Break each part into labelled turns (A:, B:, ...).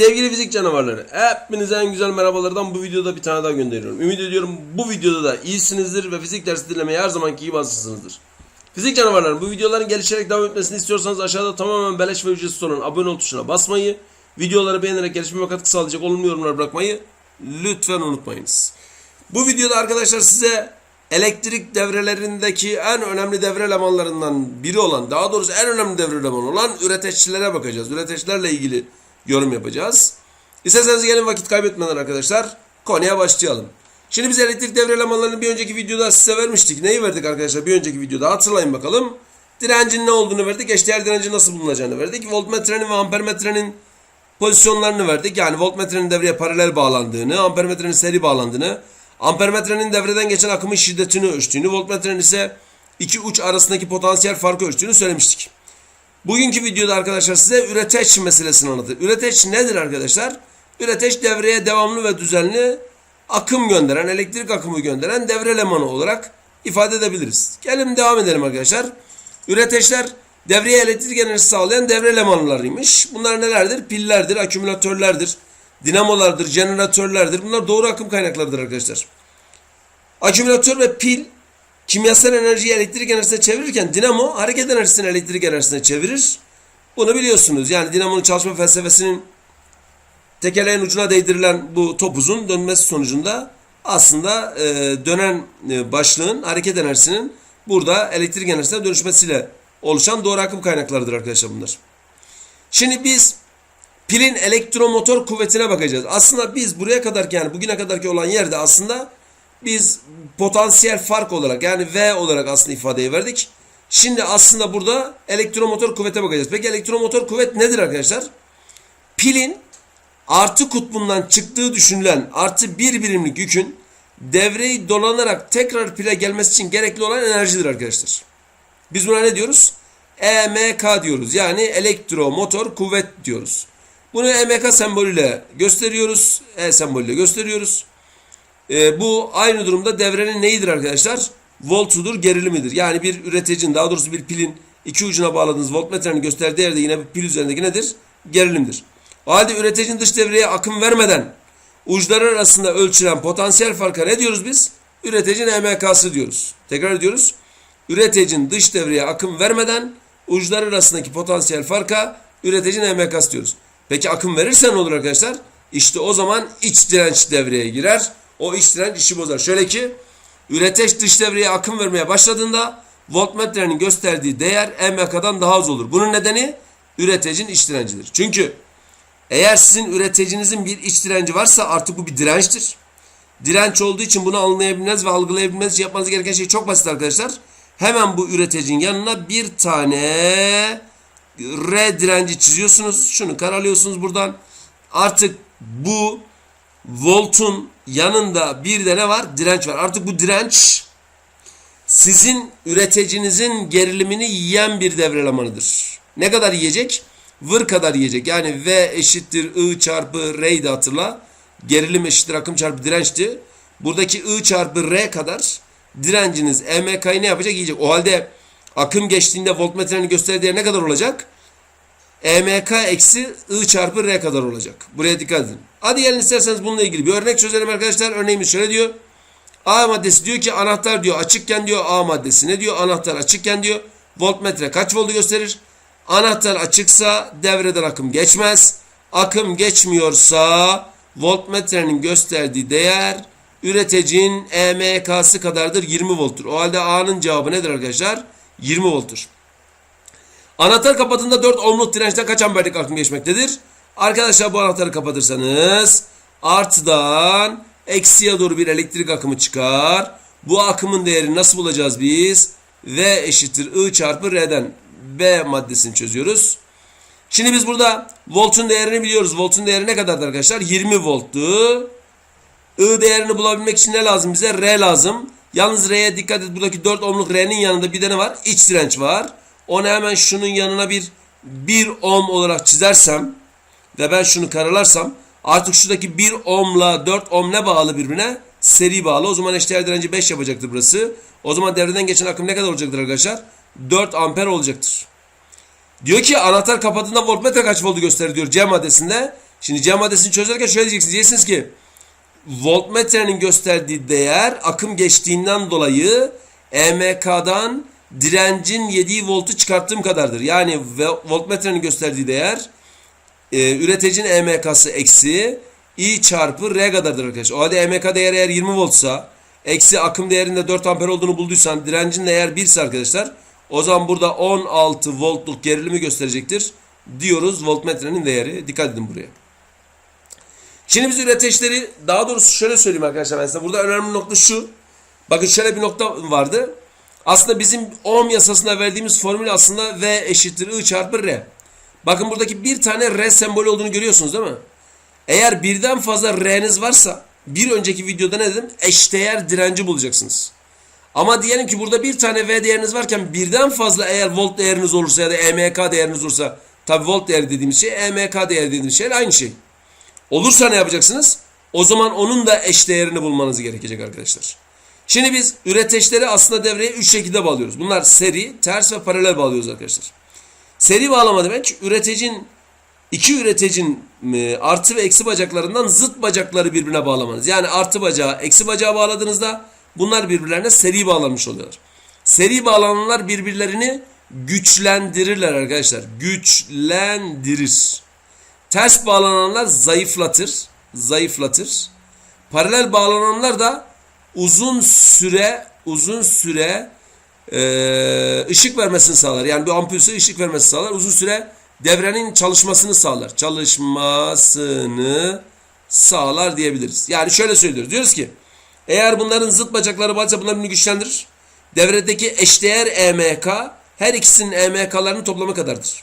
A: Sevgili fizik canavarları, hepinize en güzel merhabalardan bu videoda bir tane daha gönderiyorum. Ümit ediyorum bu videoda da iyisinizdir ve fizik dersi dinlemeye her zamanki gibi hazırsınızdır. Fizik canavarları bu videoların gelişerek devam etmesini istiyorsanız aşağıda tamamen beleş ve ücretsiz olan abone ol tuşuna basmayı, videoları beğenerek gelişmeme katkı sağlayacak olumlu yorumlar bırakmayı lütfen unutmayınız. Bu videoda arkadaşlar size elektrik devrelerindeki en önemli devre elemanlarından biri olan, daha doğrusu en önemli devre elemanı olan üreteçlilere bakacağız. Üreteçlerle ilgili yorum yapacağız. İsterseniz gelin vakit kaybetmeden arkadaşlar konuya başlayalım. Şimdi biz elektrik devre elemanlarını bir önceki videoda size vermiştik. Neyi verdik arkadaşlar bir önceki videoda hatırlayın bakalım. Direncin ne olduğunu verdik. Eşdeğer direnci nasıl bulunacağını verdik. Voltmetrenin ve ampermetrenin pozisyonlarını verdik. Yani voltmetrenin devreye paralel bağlandığını, ampermetrenin seri bağlandığını, ampermetrenin devreden geçen akımın şiddetini ölçtüğünü, voltmetrenin ise iki uç arasındaki potansiyel farkı ölçtüğünü söylemiştik. Bugünkü videoda arkadaşlar size üreteç meselesini anlatır. Üreteç nedir arkadaşlar? Üreteç devreye devamlı ve düzenli akım gönderen, elektrik akımı gönderen devre elemanı olarak ifade edebiliriz. Gelin devam edelim arkadaşlar. Üreteçler devreye elektrik enerjisi sağlayan devre elemanlarıymış. Bunlar nelerdir? Pillerdir, akümülatörlerdir, dinamolardır, jeneratörlerdir. Bunlar doğru akım kaynaklarıdır arkadaşlar. Akümülatör ve pil kimyasal enerjiyi elektrik enerjisine çevirirken dinamo hareket enerjisini elektrik enerjisine çevirir. Bunu biliyorsunuz. Yani dinamonun çalışma felsefesinin tekerleğin ucuna değdirilen bu topuzun dönmesi sonucunda aslında e, dönen e, başlığın hareket enerjisinin burada elektrik enerjisine dönüşmesiyle oluşan doğru akım kaynaklarıdır arkadaşlar bunlar. Şimdi biz pilin elektromotor kuvvetine bakacağız. Aslında biz buraya kadar yani bugüne kadarki olan yerde aslında biz potansiyel fark olarak yani V olarak aslında ifadeyi verdik. Şimdi aslında burada elektromotor kuvvete bakacağız. Peki elektromotor kuvvet nedir arkadaşlar? Pilin artı kutbundan çıktığı düşünülen artı bir birimlik yükün devreyi dolanarak tekrar pile gelmesi için gerekli olan enerjidir arkadaşlar. Biz buna ne diyoruz? EMK diyoruz. Yani elektromotor kuvvet diyoruz. Bunu EMK sembolüyle gösteriyoruz. E sembolüyle gösteriyoruz. E, bu aynı durumda devrenin neyidir arkadaşlar? Voltudur, gerilimidir. Yani bir üreticinin daha doğrusu bir pilin iki ucuna bağladığınız voltmetrenin gösterdiği yerde yine pil üzerindeki nedir? Gerilimdir. O halde üreticinin dış devreye akım vermeden uçları arasında ölçülen potansiyel farka ne diyoruz biz? Üreticinin EMK'sı diyoruz. Tekrar ediyoruz. Üreticinin dış devreye akım vermeden uçlar arasındaki potansiyel farka üreticinin EMK'sı diyoruz. Peki akım verirse ne olur arkadaşlar? İşte o zaman iç direnç devreye girer. O iç direnç işi bozar. Şöyle ki üreteç dış devreye akım vermeye başladığında voltmetrenin gösterdiği değer EMK'dan daha az olur. Bunun nedeni üreticinin iç direncidir. Çünkü eğer sizin üreticinizin bir iç direnci varsa artık bu bir dirençtir. Direnç olduğu için bunu anlayabilmeniz ve algılayabilmeniz için yapmanız gereken şey çok basit arkadaşlar. Hemen bu üreticinin yanına bir tane R direnci çiziyorsunuz. Şunu karalıyorsunuz buradan. Artık bu voltun yanında bir de ne var? Direnç var. Artık bu direnç sizin üreticinizin gerilimini yiyen bir devre elemanıdır. Ne kadar yiyecek? Vır kadar yiyecek. Yani V eşittir I çarpı R'ydi hatırla. Gerilim eşittir akım çarpı dirençti. Buradaki I çarpı R kadar direnciniz EMK'yı ne yapacak? Yiyecek. O halde akım geçtiğinde voltmetrenin gösterdiği değer ne kadar olacak? EMK eksi I çarpı R kadar olacak. Buraya dikkat edin. Hadi gelin isterseniz bununla ilgili bir örnek çözelim arkadaşlar. Örneğimiz şöyle diyor. A maddesi diyor ki anahtar diyor açıkken diyor A maddesi ne diyor? Anahtar açıkken diyor voltmetre kaç voltu gösterir? Anahtar açıksa devreden akım geçmez. Akım geçmiyorsa voltmetrenin gösterdiği değer üreticinin EMK'sı kadardır 20 volttur. O halde A'nın cevabı nedir arkadaşlar? 20 volttur. Anahtar kapadığında 4 ohmluk dirençten kaç amperlik akım geçmektedir? Arkadaşlar bu anahtarı kapatırsanız artıdan eksiye doğru bir elektrik akımı çıkar. Bu akımın değerini nasıl bulacağız biz? V eşittir I çarpı R'den B maddesini çözüyoruz. Şimdi biz burada voltun değerini biliyoruz. Voltun değeri ne kadardır arkadaşlar? 20 volttu. I değerini bulabilmek için ne lazım bize? R lazım. Yalnız R'ye dikkat et. Buradaki 4 ohmluk R'nin yanında bir de ne var? İç direnç var. Onu hemen şunun yanına bir 1 ohm olarak çizersem ve ben şunu karalarsam artık şuradaki 1 ohmla 4 ohm ne bağlı birbirine? Seri bağlı. O zaman eşdeğer direnci 5 yapacaktır burası. O zaman devreden geçen akım ne kadar olacaktır arkadaşlar? 4 amper olacaktır. Diyor ki anahtar kapadığında voltmetre kaç voltu gösterir diyor C maddesinde. Şimdi C maddesini çözerken şöyle diyeceksiniz. Diyeceksiniz ki voltmetrenin gösterdiği değer akım geçtiğinden dolayı EMK'dan direncin yediği voltu çıkarttığım kadardır. Yani voltmetrenin gösterdiği değer e, üreticinin EMK'sı eksi I çarpı R kadardır arkadaşlar. O halde EMK değeri eğer 20 voltsa eksi akım değerinde 4 amper olduğunu bulduysan direncin değer 1 ise arkadaşlar o zaman burada 16 voltluk gerilimi gösterecektir diyoruz voltmetrenin değeri. Dikkat edin buraya. Şimdi biz üreticileri daha doğrusu şöyle söyleyeyim arkadaşlar ben size. Burada önemli nokta şu. Bakın şöyle bir nokta vardı. Aslında bizim ohm yasasına verdiğimiz formül aslında V eşittir I çarpı R. Bakın buradaki bir tane R sembolü olduğunu görüyorsunuz değil mi? Eğer birden fazla R'niz varsa bir önceki videoda ne dedim? Eşdeğer direnci bulacaksınız. Ama diyelim ki burada bir tane V değeriniz varken birden fazla eğer volt değeriniz olursa ya da EMK değeriniz olursa tabi volt değeri dediğimiz şey EMK değeri dediğimiz şey aynı şey. Olursa ne yapacaksınız? O zaman onun da eş değerini bulmanız gerekecek arkadaşlar. Şimdi biz üreteçleri aslında devreye 3 şekilde bağlıyoruz. Bunlar seri, ters ve paralel bağlıyoruz arkadaşlar. Seri bağlama demek üreticinin iki üreticinin e, artı ve eksi bacaklarından zıt bacakları birbirine bağlamanız. Yani artı bacağı, eksi bacağı bağladığınızda bunlar birbirlerine seri bağlanmış oluyorlar. Seri bağlananlar birbirlerini güçlendirirler arkadaşlar. Güçlendirir. Ters bağlananlar zayıflatır. Zayıflatır. Paralel bağlananlar da uzun süre uzun süre e, ışık vermesini sağlar. Yani bir ampulse ışık vermesini sağlar. Uzun süre devrenin çalışmasını sağlar. Çalışmasını sağlar diyebiliriz. Yani şöyle söylüyoruz. Diyoruz ki eğer bunların zıt bacakları varsa bunlar birbirini güçlendirir. Devredeki eşdeğer EMK her ikisinin EMK'larının toplamı kadardır.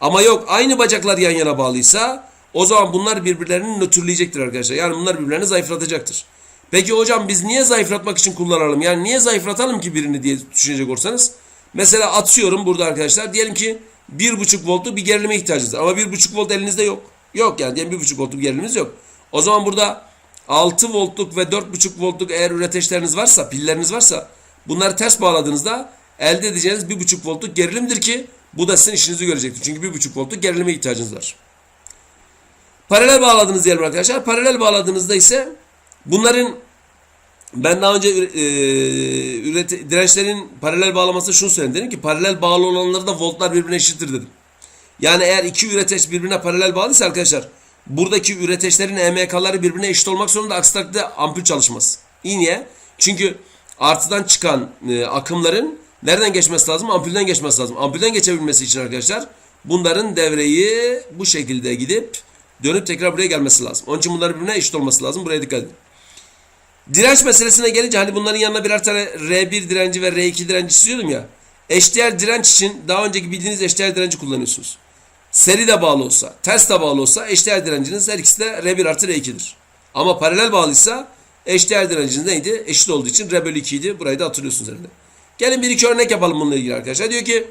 A: Ama yok aynı bacaklar yan yana bağlıysa o zaman bunlar birbirlerini nötrleyecektir arkadaşlar. Yani bunlar birbirlerini zayıflatacaktır. Peki hocam biz niye zayıflatmak için kullanalım? Yani niye zayıflatalım ki birini diye düşünecek olsanız. Mesela atıyorum burada arkadaşlar. Diyelim ki 1.5 voltluk bir gerilime ihtiyacınız var. Ama 1.5 volt elinizde yok. Yok yani diyelim 1.5 voltluk bir gerilimimiz yok. O zaman burada 6 voltluk ve 4.5 voltluk eğer üreteçleriniz varsa, pilleriniz varsa bunları ters bağladığınızda elde edeceğiniz 1.5 voltluk gerilimdir ki bu da sizin işinizi görecektir. Çünkü 1.5 voltluk gerilime ihtiyacınız var. Paralel bağladığınız diyelim arkadaşlar. Paralel bağladığınızda ise bunların ben daha önce e, üreti, dirençlerin paralel bağlaması şunu söyledim. Dedim ki paralel bağlı olanlarda voltlar birbirine eşittir dedim. Yani eğer iki üreteç birbirine paralel bağlıysa arkadaşlar buradaki üreteçlerin EMK'ları birbirine eşit olmak zorunda aksi takdirde ampul çalışmaz. İyi niye? Çünkü artıdan çıkan e, akımların nereden geçmesi lazım? Ampulden geçmesi lazım. Ampulden geçebilmesi için arkadaşlar bunların devreyi bu şekilde gidip dönüp tekrar buraya gelmesi lazım. Onun için bunların birbirine eşit olması lazım. Buraya dikkat edin. Direnç meselesine gelince hani bunların yanına birer tane R1 direnci ve R2 direnci çiziyordum ya. Eşdeğer direnç için daha önceki bildiğiniz eşdeğer direnci kullanıyorsunuz. Seri de bağlı olsa, ters de bağlı olsa eşdeğer direnciniz her ikisi de R1 artı R2'dir. Ama paralel bağlıysa eşdeğer direnciniz neydi? Eşit olduğu için R bölü 2 idi. Burayı da hatırlıyorsunuz herhalde. Gelin bir iki örnek yapalım bununla ilgili arkadaşlar. Diyor ki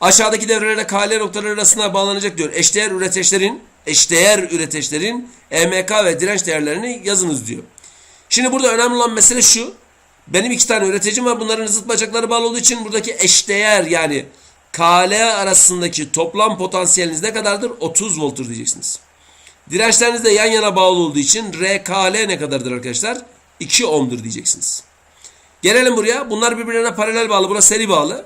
A: aşağıdaki devrelere KL noktaları arasında bağlanacak diyor. Eşdeğer üreteçlerin eşdeğer üreteçlerin EMK ve direnç değerlerini yazınız diyor. Şimdi burada önemli olan mesele şu. Benim iki tane üreticim var. Bunların zıt bacakları bağlı olduğu için buradaki eşdeğer yani KL arasındaki toplam potansiyeliniz ne kadardır? 30 volttur diyeceksiniz. Dirençleriniz de yan yana bağlı olduğu için RKL ne kadardır arkadaşlar? 2 ohm'dur diyeceksiniz. Gelelim buraya. Bunlar birbirlerine paralel bağlı. Burası seri bağlı.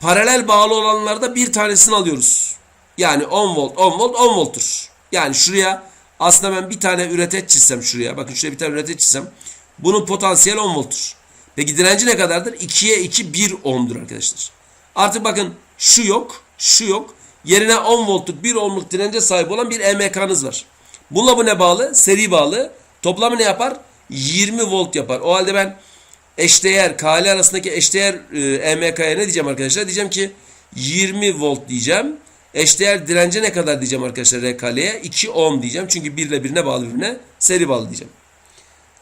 A: Paralel bağlı olanlarda bir tanesini alıyoruz. Yani 10 volt, 10 volt, 10 volttur. Yani şuraya aslında ben bir tane üreteç çizsem şuraya. Bakın şuraya bir tane üreteç çizsem. Bunun potansiyeli 10 volttur. Peki direnci ne kadardır? 2'ye 2 1 ohm'dur arkadaşlar. Artık bakın şu yok, şu yok. Yerine 10 voltluk 1 ohmluk dirence sahip olan bir EMK'nız var. Bununla bu ne bağlı? Seri bağlı. Toplamı ne yapar? 20 volt yapar. O halde ben eşdeğer, KL arasındaki eşdeğer e, EMK'ya ne diyeceğim arkadaşlar? Diyeceğim ki 20 volt diyeceğim. Eşdeğer dirence ne kadar diyeceğim arkadaşlar RKL'ye? 2 ohm diyeceğim. Çünkü 1 ile birine bağlı birbirine seri bağlı diyeceğim.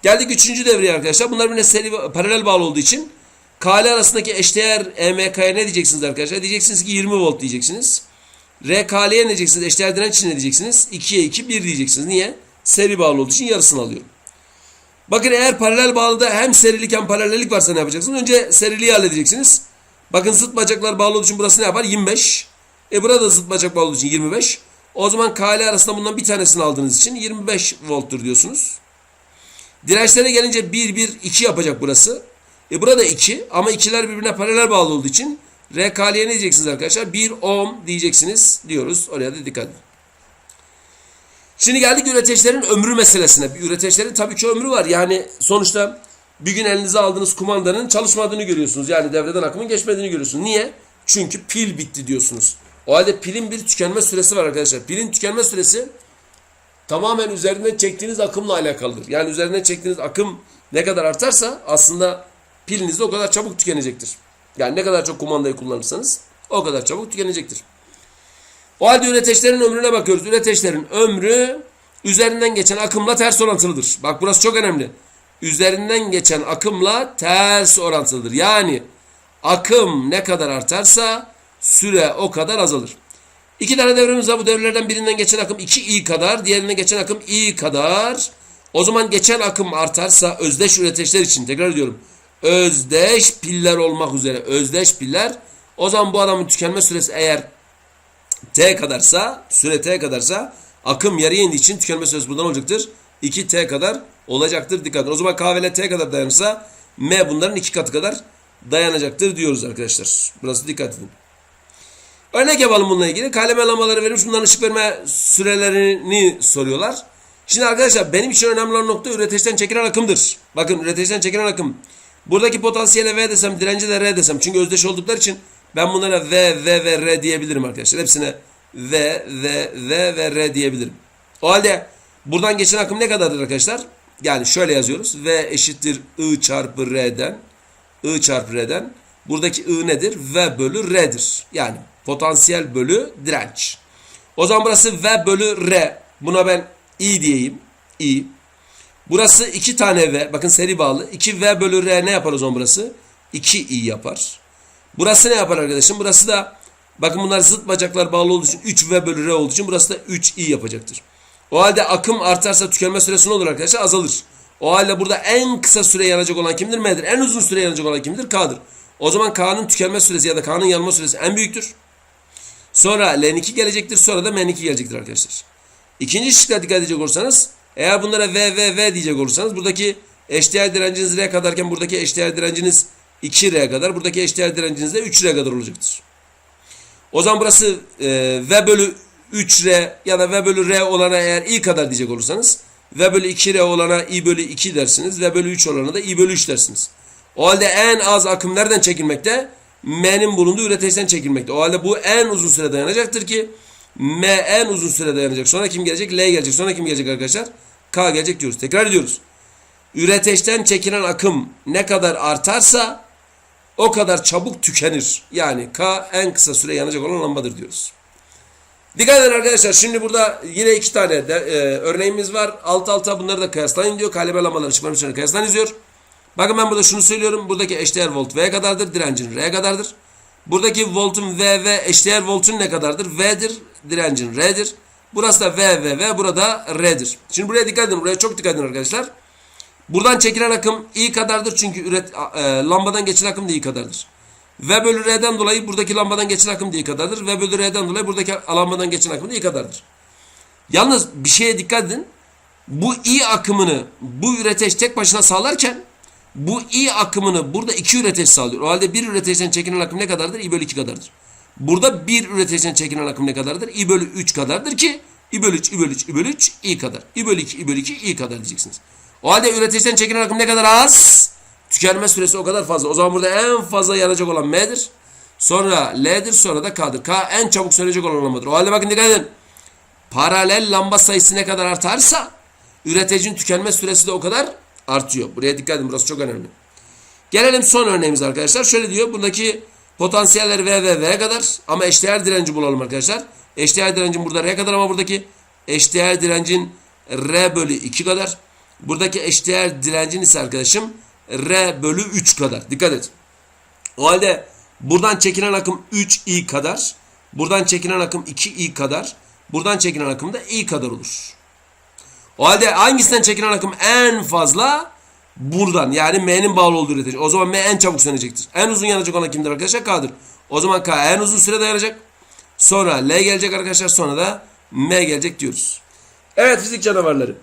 A: Geldik üçüncü devreye arkadaşlar. Bunlar birbirine seri paralel bağlı olduğu için KL arasındaki eşdeğer EMK'ya ne diyeceksiniz arkadaşlar? Diyeceksiniz ki 20 volt diyeceksiniz. RKL'ye ne diyeceksiniz? Eşdeğer direnç için ne diyeceksiniz? 2'ye 2 1 diyeceksiniz. Niye? Seri bağlı olduğu için yarısını alıyorum. Bakın eğer paralel bağlıda hem serilik hem paralellik varsa ne yapacaksınız? Önce seriliği halledeceksiniz. Bakın zıt bacaklar bağlı olduğu için burası ne yapar? 25. E burada zıt bacak bağlı için 25. O zaman K ile arasında bundan bir tanesini aldığınız için 25 volttur diyorsunuz. Dirençlere gelince 1, 1, 2 yapacak burası. E burada 2 ama ikiler birbirine paralel bağlı olduğu için RK'liye ne diyeceksiniz arkadaşlar? 1 ohm diyeceksiniz diyoruz. Oraya da dikkat edin. Şimdi geldik üreteçlerin ömrü meselesine. Bir üreteçlerin tabii ki ömrü var. Yani sonuçta bir gün elinize aldığınız kumandanın çalışmadığını görüyorsunuz. Yani devreden akımın geçmediğini görüyorsunuz. Niye? Çünkü pil bitti diyorsunuz. O halde pilin bir tükenme süresi var arkadaşlar. Pilin tükenme süresi tamamen üzerinden çektiğiniz akımla alakalıdır. Yani üzerinden çektiğiniz akım ne kadar artarsa aslında piliniz de o kadar çabuk tükenecektir. Yani ne kadar çok kumandayı kullanırsanız o kadar çabuk tükenecektir. O halde üreteçlerin ömrüne bakıyoruz. Üreteçlerin ömrü üzerinden geçen akımla ters orantılıdır. Bak burası çok önemli. Üzerinden geçen akımla ters orantılıdır. Yani akım ne kadar artarsa süre o kadar azalır. İki tane devremiz var. Bu devrelerden birinden geçen akım 2i kadar, diğerinden geçen akım i kadar. O zaman geçen akım artarsa özdeş üreteçler için tekrar ediyorum. Özdeş piller olmak üzere özdeş piller. O zaman bu adamın tükenme süresi eğer t kadarsa, süre t kadarsa akım yarıya indiği için tükenme süresi buradan olacaktır. 2t kadar olacaktır. Dikkat edin. O zaman K L t kadar dayanırsa M bunların iki katı kadar dayanacaktır diyoruz arkadaşlar. Burası dikkat edin. Örnek yapalım bununla ilgili. Kaleme lambaları verilmiş. Bunların ışık verme sürelerini soruyorlar. Şimdi arkadaşlar benim için önemli olan nokta üreteçten çekilen akımdır. Bakın üreteçten çekilen akım. Buradaki potansiyele V desem, direnci de R desem. Çünkü özdeş oldukları için ben bunlara V, V ve R diyebilirim arkadaşlar. Hepsine V, V, V ve R diyebilirim. O halde buradan geçen akım ne kadardır arkadaşlar? Yani şöyle yazıyoruz. V eşittir I çarpı R'den. I çarpı R'den. Buradaki I nedir? V bölü R'dir. Yani potansiyel bölü direnç. O zaman burası V bölü R. Buna ben I diyeyim. I. Burası 2 tane V. Bakın seri bağlı. 2 V bölü R ne yapar o zaman burası? 2 I yapar. Burası ne yapar arkadaşım? Burası da bakın bunlar zıt bacaklar bağlı olduğu için 3 V bölü R olduğu için burası da 3 I yapacaktır. O halde akım artarsa tükenme süresi ne olur arkadaşlar? Azalır. O halde burada en kısa süre yanacak olan kimdir? M'dir. En uzun süre yanacak olan kimdir? K'dır. O zaman K'nın tükenme süresi ya da K'nın yanma süresi en büyüktür. Sonra L2 gelecektir. Sonra da M2 gelecektir arkadaşlar. İkinci şıkka dikkat edecek olursanız eğer bunlara V, V, V diyecek olursanız buradaki eşdeğer direnciniz R kadarken buradaki eşdeğer direnciniz 2R kadar. Buradaki eşdeğer direnciniz de 3R kadar olacaktır. O zaman burası e, V bölü 3R ya da V bölü R olana eğer I kadar diyecek olursanız V bölü 2R olana I bölü 2 dersiniz. V bölü 3 olana da I bölü 3 dersiniz. O halde en az akım nereden çekilmekte? M'nin bulunduğu üreteçten çekilmekte. O halde bu en uzun süre dayanacaktır ki M en uzun süre dayanacak. Sonra kim gelecek? L gelecek. Sonra kim gelecek arkadaşlar? K gelecek diyoruz. Tekrar ediyoruz. Üreteçten çekilen akım ne kadar artarsa o kadar çabuk tükenir. Yani K en kısa süre yanacak olan lambadır diyoruz. Dikkat edin arkadaşlar. Şimdi burada yine iki tane de, e, örneğimiz var. Alt alta bunları da kıyaslayın diyor. Kaleme lambaları içine kıyaslayın diyor. Bakın ben burada şunu söylüyorum. Buradaki eşdeğer volt V kadardır. Direncin R kadardır. Buradaki voltun V ve eşdeğer voltun ne kadardır? V'dir. Direncin R'dir. Burası da V ve V. Burada R'dir. Şimdi buraya dikkat edin. Buraya çok dikkat edin arkadaşlar. Buradan çekilen akım I kadardır. Çünkü üret, e, lambadan geçen akım da I kadardır. V bölü R'den dolayı buradaki lambadan geçen akım da I kadardır. V bölü R'den dolayı buradaki lambadan geçen akım da I kadardır. Yalnız bir şeye dikkat edin. Bu I akımını bu üreteç tek başına sağlarken bu I akımını burada iki üreteç sağlıyor. O halde bir üreteçten çekilen akım ne kadardır? I bölü 2 kadardır. Burada bir üreteçten çekilen akım ne kadardır? I bölü 3 kadardır ki I bölü 3, I bölü 3, I bölü 3, I kadar. I bölü 2, I bölü 2, I kadar diyeceksiniz. O halde üreteçten çekilen akım ne kadar az? Tükenme süresi o kadar fazla. O zaman burada en fazla yanacak olan M'dir. Sonra L'dir sonra da K'dır. K en çabuk sönecek olan lambadır. O halde bakın dikkat edin. Paralel lamba sayısı ne kadar artarsa üreticinin tükenme süresi de o kadar artıyor. Buraya dikkat edin burası çok önemli. Gelelim son örneğimiz arkadaşlar. Şöyle diyor buradaki potansiyeller V ve V kadar ama eşdeğer direnci bulalım arkadaşlar. Eşdeğer direncin burada R kadar ama buradaki eşdeğer direncin R bölü 2 kadar. Buradaki eşdeğer direncin ise arkadaşım R bölü 3 kadar. Dikkat et. O halde buradan çekilen akım 3i kadar. Buradan çekilen akım 2i kadar. Buradan çekilen akım da i kadar olur. O halde hangisinden çekilen akım en fazla? Buradan yani M'nin bağlı olduğu üretici. O zaman M en çabuk sönecektir. En uzun yanacak olan kimdir arkadaşlar? K'dır. O zaman K en uzun süre dayanacak. Sonra L gelecek arkadaşlar. Sonra da M gelecek diyoruz. Evet fizik canavarları.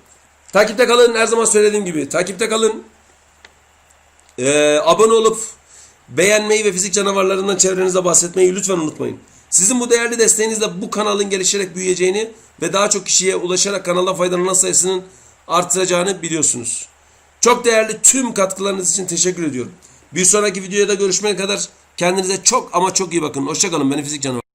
A: Takipte kalın her zaman söylediğim gibi. Takipte kalın. Ee, abone olup beğenmeyi ve fizik canavarlarından çevrenize bahsetmeyi lütfen unutmayın. Sizin bu değerli desteğinizle bu kanalın gelişerek büyüyeceğini ve daha çok kişiye ulaşarak kanaldan faydalanan sayısının artacağını biliyorsunuz. Çok değerli tüm katkılarınız için teşekkür ediyorum. Bir sonraki videoda görüşmeye kadar kendinize çok ama çok iyi bakın. Hoşçakalın. Benim fizik canavar.